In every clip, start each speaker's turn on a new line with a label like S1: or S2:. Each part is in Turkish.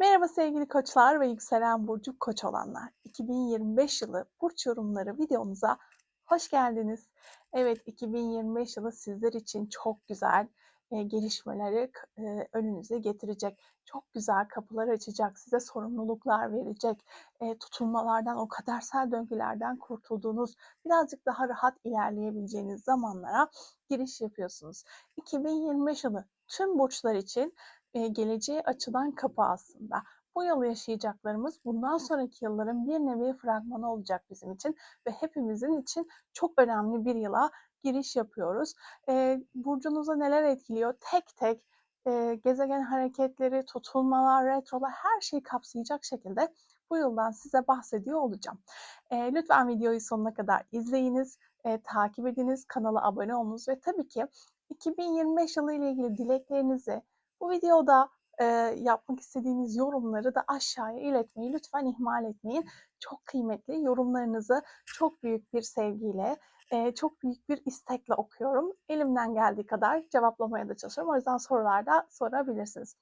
S1: Merhaba sevgili koçlar ve yükselen burcu koç olanlar. 2025 yılı burç yorumları videomuza hoş geldiniz. Evet 2025 yılı sizler için çok güzel e, gelişmeleri e, önünüze getirecek. Çok güzel kapılar açacak, size sorumluluklar verecek, e, tutulmalardan, o kadersel döngülerden kurtulduğunuz, birazcık daha rahat ilerleyebileceğiniz zamanlara giriş yapıyorsunuz. 2025 yılı tüm burçlar için e, geleceğe açılan kapı aslında. Bu yıl yaşayacaklarımız bundan sonraki yılların bir nevi fragmanı olacak bizim için ve hepimizin için çok önemli bir yıla giriş yapıyoruz. E, burcunuza neler etkiliyor? Tek tek e, gezegen hareketleri, tutulmalar, retrolar her şeyi kapsayacak şekilde bu yıldan size bahsediyor olacağım. E, lütfen videoyu sonuna kadar izleyiniz, e, takip ediniz, kanala abone olunuz ve tabii ki 2025 yılı ile ilgili dileklerinizi, bu videoda e, yapmak istediğiniz yorumları da aşağıya iletmeyi lütfen ihmal etmeyin. Çok kıymetli yorumlarınızı çok büyük bir sevgiyle, e, çok büyük bir istekle okuyorum. Elimden geldiği kadar cevaplamaya da çalışıyorum. O yüzden sorularda sorabilirsiniz.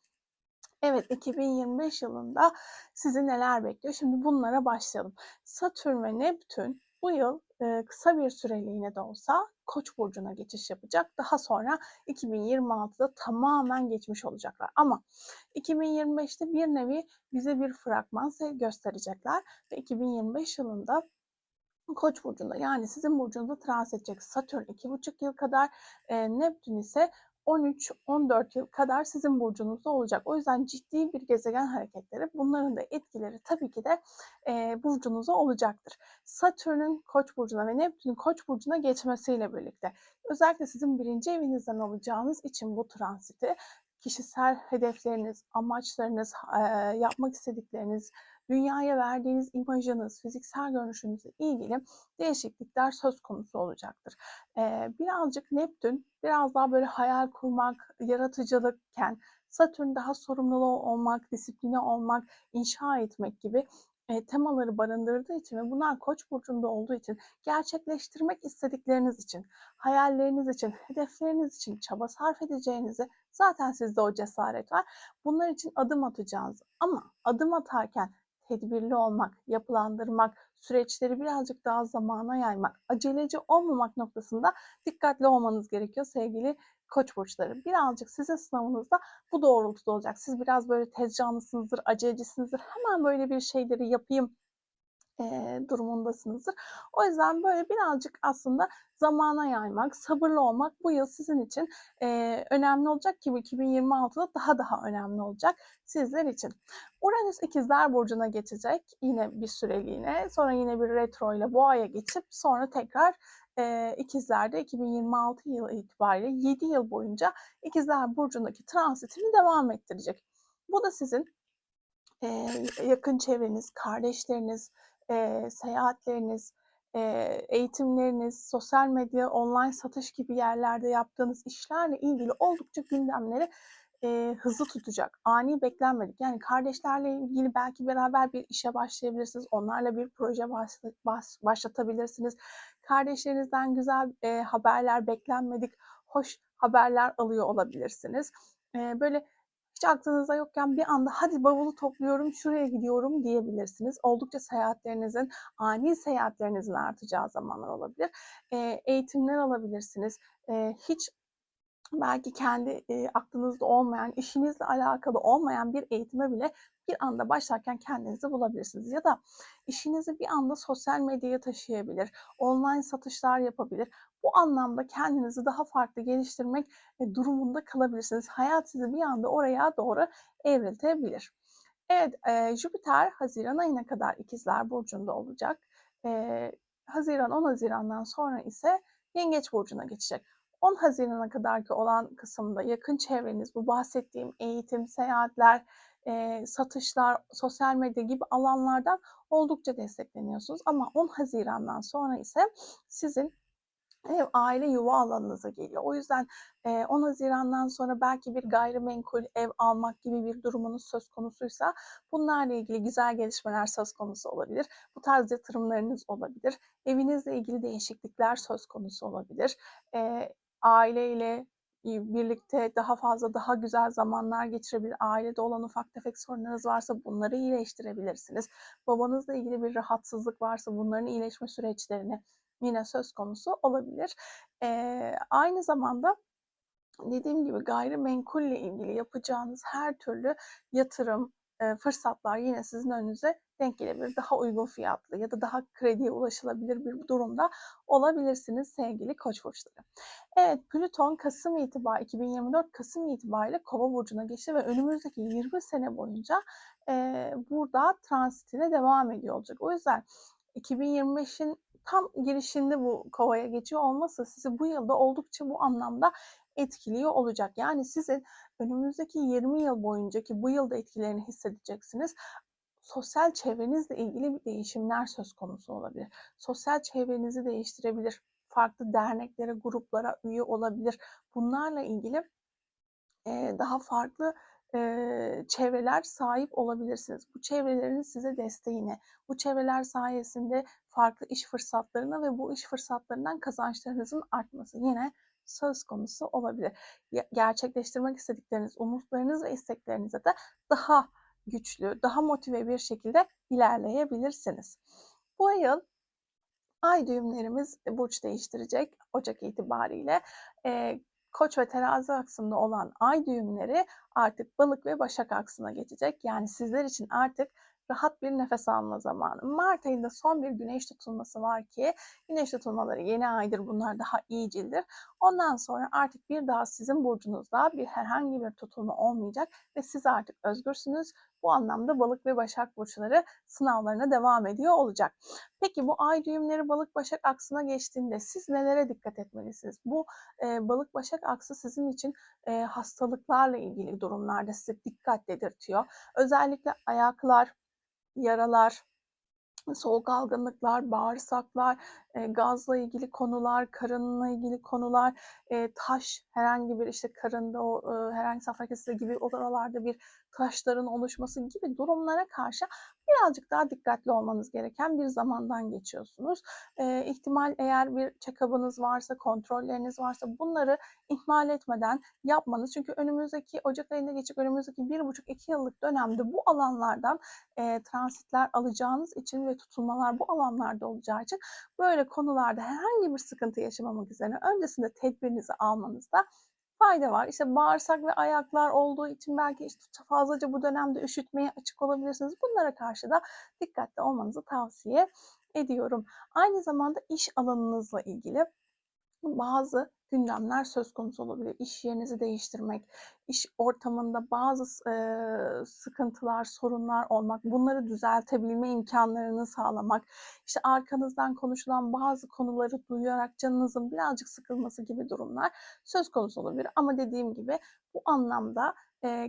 S1: Evet 2025 yılında sizi neler bekliyor? Şimdi bunlara başlayalım. Satürn ve Neptün bu yıl e, kısa bir süreliğine de olsa Koç burcuna geçiş yapacak. Daha sonra 2026'da tamamen geçmiş olacaklar. Ama 2025'te bir nevi bize bir fragman gösterecekler ve 2025 yılında Koç burcunda yani sizin burcunuzda trans edecek Satürn 2,5 yıl kadar, e, Neptün ise 13-14 yıl kadar sizin burcunuzda olacak. O yüzden ciddi bir gezegen hareketleri bunların da etkileri tabii ki de e, burcunuza olacaktır. Satürn'ün Koç burcuna ve Neptün'ün Koç burcuna geçmesiyle birlikte özellikle sizin birinci evinizden alacağınız için bu transiti kişisel hedefleriniz, amaçlarınız, e, yapmak istedikleriniz, dünyaya verdiğiniz imajınız, fiziksel görünüşünüzle ilgili değişiklikler söz konusu olacaktır. Ee, birazcık Neptün biraz daha böyle hayal kurmak, yaratıcılıkken Satürn daha sorumluluğu olmak, disipline olmak, inşa etmek gibi e, temaları barındırdığı için ve bunlar Koç burcunda olduğu için gerçekleştirmek istedikleriniz için, hayalleriniz için, hedefleriniz için çaba sarf edeceğinizi zaten sizde o cesaret var. Bunlar için adım atacağınız ama adım atarken tedbirli olmak, yapılandırmak, süreçleri birazcık daha zamana yaymak, aceleci olmamak noktasında dikkatli olmanız gerekiyor sevgili koç burçları. Birazcık sizin sınavınızda bu doğrultuda olacak. Siz biraz böyle tez canlısınızdır, acelecisinizdir. Hemen böyle bir şeyleri yapayım e, durumundasınızdır. O yüzden böyle birazcık aslında zamana yaymak, sabırlı olmak bu yıl sizin için e, önemli olacak ki 2026'da daha daha önemli olacak sizler için. Uranüs ikizler burcuna geçecek yine bir süreliğine. Sonra yine bir retro ile boğaya geçip sonra tekrar e, ikizlerde 2026 yılı itibariyle 7 yıl boyunca ikizler burcundaki transitini devam ettirecek. Bu da sizin e, yakın çevreniz, kardeşleriniz, e, seyahatleriniz, e, eğitimleriniz, sosyal medya, online satış gibi yerlerde yaptığınız işlerle ilgili oldukça gündemleri e, hızlı tutacak. Ani beklenmedik. Yani kardeşlerle ilgili belki beraber bir işe başlayabilirsiniz. Onlarla bir proje baş, başlatabilirsiniz. Kardeşlerinizden güzel e, haberler beklenmedik, hoş haberler alıyor olabilirsiniz. E, böyle hiç aklınızda yokken bir anda hadi bavulu topluyorum şuraya gidiyorum diyebilirsiniz. Oldukça seyahatlerinizin, ani seyahatlerinizin artacağı zamanlar olabilir. E, eğitimler alabilirsiniz. E, hiç belki kendi e, aklınızda olmayan, işinizle alakalı olmayan bir eğitime bile bir anda başlarken kendinizi bulabilirsiniz. Ya da işinizi bir anda sosyal medyaya taşıyabilir, online satışlar yapabilir. Bu anlamda kendinizi daha farklı geliştirmek durumunda kalabilirsiniz. Hayat sizi bir anda oraya doğru evriltebilir. Evet, e, Jüpiter Haziran ayına kadar ikizler Burcu'nda olacak. E, Haziran 10 Haziran'dan sonra ise Yengeç Burcu'na geçecek. 10 Haziran'a kadarki olan kısımda yakın çevreniz, bu bahsettiğim eğitim, seyahatler, e, satışlar, sosyal medya gibi alanlardan oldukça destekleniyorsunuz. Ama 10 Haziran'dan sonra ise sizin ev, aile, yuva alanınıza geliyor. O yüzden 10 Haziran'dan sonra belki bir gayrimenkul ev almak gibi bir durumunuz söz konusuysa bunlarla ilgili güzel gelişmeler söz konusu olabilir. Bu tarz yatırımlarınız olabilir. Evinizle ilgili değişiklikler söz konusu olabilir. Aileyle birlikte daha fazla, daha güzel zamanlar geçirebilir. Ailede olan ufak tefek sorunlarınız varsa bunları iyileştirebilirsiniz. Babanızla ilgili bir rahatsızlık varsa bunların iyileşme süreçlerini yine söz konusu olabilir. Eee, aynı zamanda dediğim gibi gayrimenkulle ilgili yapacağınız her türlü yatırım, fırsatlar yine sizin önünüze denk gelebilir. Daha uygun fiyatlı ya da daha krediye ulaşılabilir bir durumda olabilirsiniz sevgili Koç burçları. Evet, Plüton Kasım itibariyle 2024 Kasım itibariyle Kova burcuna geçti ve önümüzdeki 20 sene boyunca eee, burada transitine devam ediyor olacak. O yüzden 2025'in tam girişinde bu Kova'ya geçiyor olması sizi bu yılda oldukça bu anlamda etkiliyor olacak. Yani sizin önümüzdeki 20 yıl boyunca ki bu yılda etkilerini hissedeceksiniz sosyal çevrenizle ilgili bir değişimler söz konusu olabilir. Sosyal çevrenizi değiştirebilir. Farklı derneklere, gruplara üye olabilir. Bunlarla ilgili daha farklı çevreler sahip olabilirsiniz. Bu çevrelerin size desteğine, bu çevreler sayesinde farklı iş fırsatlarına ve bu iş fırsatlarından kazançlarınızın artması yine söz konusu olabilir. Gerçekleştirmek istedikleriniz, umutlarınız ve isteklerinize de daha güçlü, daha motive bir şekilde ilerleyebilirsiniz. Bu yıl ay düğümlerimiz burç değiştirecek Ocak itibariyle. E, Koç ve terazi aksında olan ay düğümleri artık balık ve başak aksına geçecek. Yani sizler için artık rahat bir nefes alma zamanı. Mart ayında son bir güneş tutulması var ki güneş tutulmaları yeni aydır bunlar daha iyicildir. Ondan sonra artık bir daha sizin burcunuzda bir herhangi bir tutulma olmayacak ve siz artık özgürsünüz. Bu anlamda balık ve başak burçları sınavlarına devam ediyor olacak. Peki bu ay düğümleri balık başak aksına geçtiğinde siz nelere dikkat etmelisiniz? Bu e, balık başak aksı sizin için e, hastalıklarla ilgili durumlarda size dikkat dedirtiyor. Özellikle ayaklar, yaralar, soğuk algınlıklar, bağırsaklar, e, gazla ilgili konular, karınla ilgili konular, e, taş herhangi bir işte karında o e, herhangi safra kesesi gibi oralarda bir taşların oluşması gibi durumlara karşı birazcık daha dikkatli olmanız gereken bir zamandan geçiyorsunuz. E, ihtimal eğer bir check-up'ınız varsa, kontrolleriniz varsa bunları ihmal etmeden yapmanız. Çünkü önümüzdeki Ocak ayında geçecek önümüzdeki bir buçuk iki yıllık dönemde bu alanlardan e, transitler alacağınız için ve tutulmalar bu alanlarda olacağı için böyle konularda herhangi bir sıkıntı yaşamamak üzere öncesinde tedbirinizi almanızda fayda var. İşte bağırsak ve ayaklar olduğu için belki işte fazlaca bu dönemde üşütmeye açık olabilirsiniz. Bunlara karşı da dikkatli olmanızı tavsiye ediyorum. Aynı zamanda iş alanınızla ilgili bazı gündemler söz konusu olabilir. İş yerinizi değiştirmek, iş ortamında bazı e, sıkıntılar, sorunlar olmak, bunları düzeltebilme imkanlarını sağlamak, işte arkanızdan konuşulan bazı konuları duyarak canınızın birazcık sıkılması gibi durumlar söz konusu olabilir. Ama dediğim gibi bu anlamda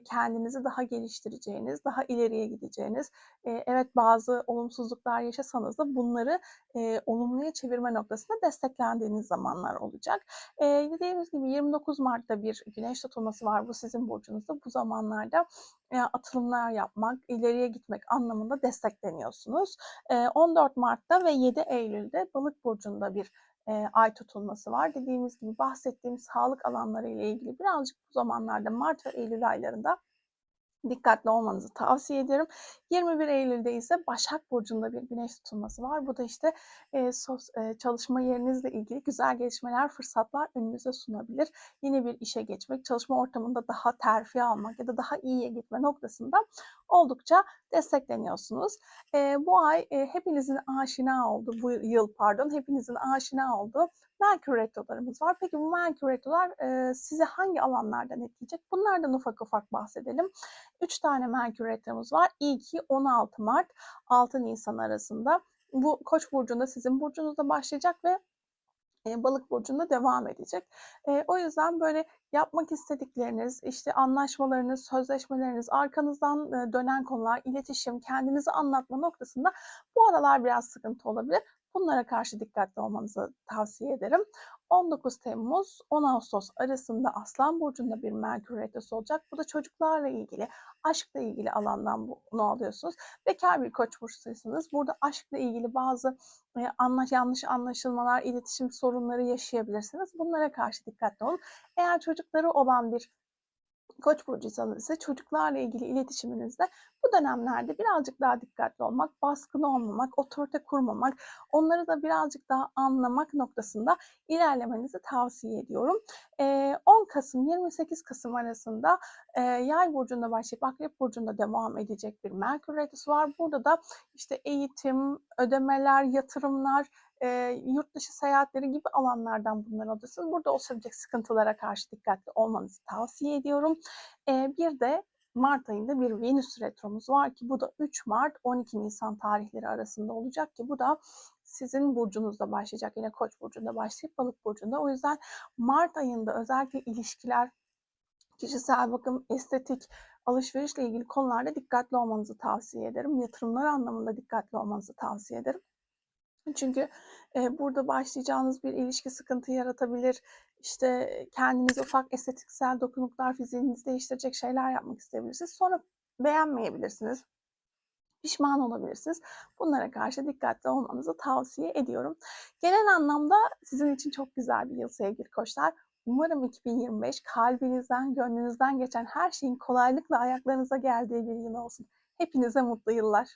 S1: kendinizi daha geliştireceğiniz, daha ileriye gideceğiniz, evet bazı olumsuzluklar yaşasanız da bunları olumluya çevirme noktasında desteklendiğiniz zamanlar olacak. Dediğimiz gibi 29 Mart'ta bir güneş tutulması var bu sizin burcunuzda. Bu zamanlarda atılımlar yapmak, ileriye gitmek anlamında destekleniyorsunuz. 14 Mart'ta ve 7 Eylül'de Balık burcunda bir e, ay tutulması var. Dediğimiz gibi bahsettiğim sağlık alanları ile ilgili birazcık bu zamanlarda Mart ve Eylül aylarında dikkatli olmanızı tavsiye ederim. 21 Eylül'de ise Başak Burcu'nda bir güneş tutulması var. Bu da işte e, sos, e, çalışma yerinizle ilgili güzel gelişmeler, fırsatlar önünüze sunabilir. Yeni bir işe geçmek, çalışma ortamında daha terfi almak ya da daha iyiye gitme noktasında oldukça destekleniyorsunuz. E, bu ay e, hepinizin aşina olduğu, bu yıl pardon, hepinizin aşina olduğu Merkür retrolarımız var. Peki bu Merkür retrolar e, sizi hangi alanlardan etkileyecek? Bunlardan ufak ufak bahsedelim. 3 tane Merkür retromuz var. İlki 16 Mart 6 Nisan arasında. Bu Koç burcunda sizin burcunuzda başlayacak ve balık burcunda devam edecek. O yüzden böyle yapmak istedikleriniz, işte anlaşmalarınız, sözleşmeleriniz, arkanızdan dönen konular, iletişim, kendinizi anlatma noktasında bu aralar biraz sıkıntı olabilir. Bunlara karşı dikkatli olmanızı tavsiye ederim. 19 Temmuz 10 Ağustos arasında Aslan Burcu'nda bir Merkür Retrosu olacak. Bu da çocuklarla ilgili, aşkla ilgili alandan bunu alıyorsunuz. Bekar bir koç burçluysanız burada aşkla ilgili bazı e, anlaş, yanlış anlaşılmalar, iletişim sorunları yaşayabilirsiniz. Bunlara karşı dikkatli olun. Eğer çocukları olan bir Koç burcuysanız ise çocuklarla ilgili iletişiminizde bu dönemlerde birazcık daha dikkatli olmak, baskın olmamak, otorite kurmamak, onları da birazcık daha anlamak noktasında ilerlemenizi tavsiye ediyorum. Ee, 10 Kasım 28 Kasım arasında Yay burcunda başlayıp Akrep burcunda devam edecek bir Merkür Retrosu var. Burada da işte eğitim, ödemeler, yatırımlar, e, yurt dışı seyahatleri gibi alanlardan bunları alırsınız. Burada oluşabilecek sıkıntılara karşı dikkatli olmanızı tavsiye ediyorum. E, bir de Mart ayında bir Venüs retromuz var ki bu da 3 Mart 12 Nisan tarihleri arasında olacak ki bu da sizin burcunuzda başlayacak. Yine Koç burcunda başlayıp Balık burcunda. O yüzden Mart ayında özellikle ilişkiler, kişisel bakım, estetik, alışverişle ilgili konularda dikkatli olmanızı tavsiye ederim. Yatırımlar anlamında dikkatli olmanızı tavsiye ederim. Çünkü burada başlayacağınız bir ilişki sıkıntı yaratabilir. İşte kendinize ufak estetiksel dokunuklar, fiziğinizi değiştirecek şeyler yapmak isteyebilirsiniz. Sonra beğenmeyebilirsiniz. Pişman olabilirsiniz. Bunlara karşı dikkatli olmanızı tavsiye ediyorum. Genel anlamda sizin için çok güzel bir yıl sevgili koçlar. Umarım 2025 kalbinizden, gönlünüzden geçen her şeyin kolaylıkla ayaklarınıza geldiği bir yıl olsun. Hepinize mutlu yıllar.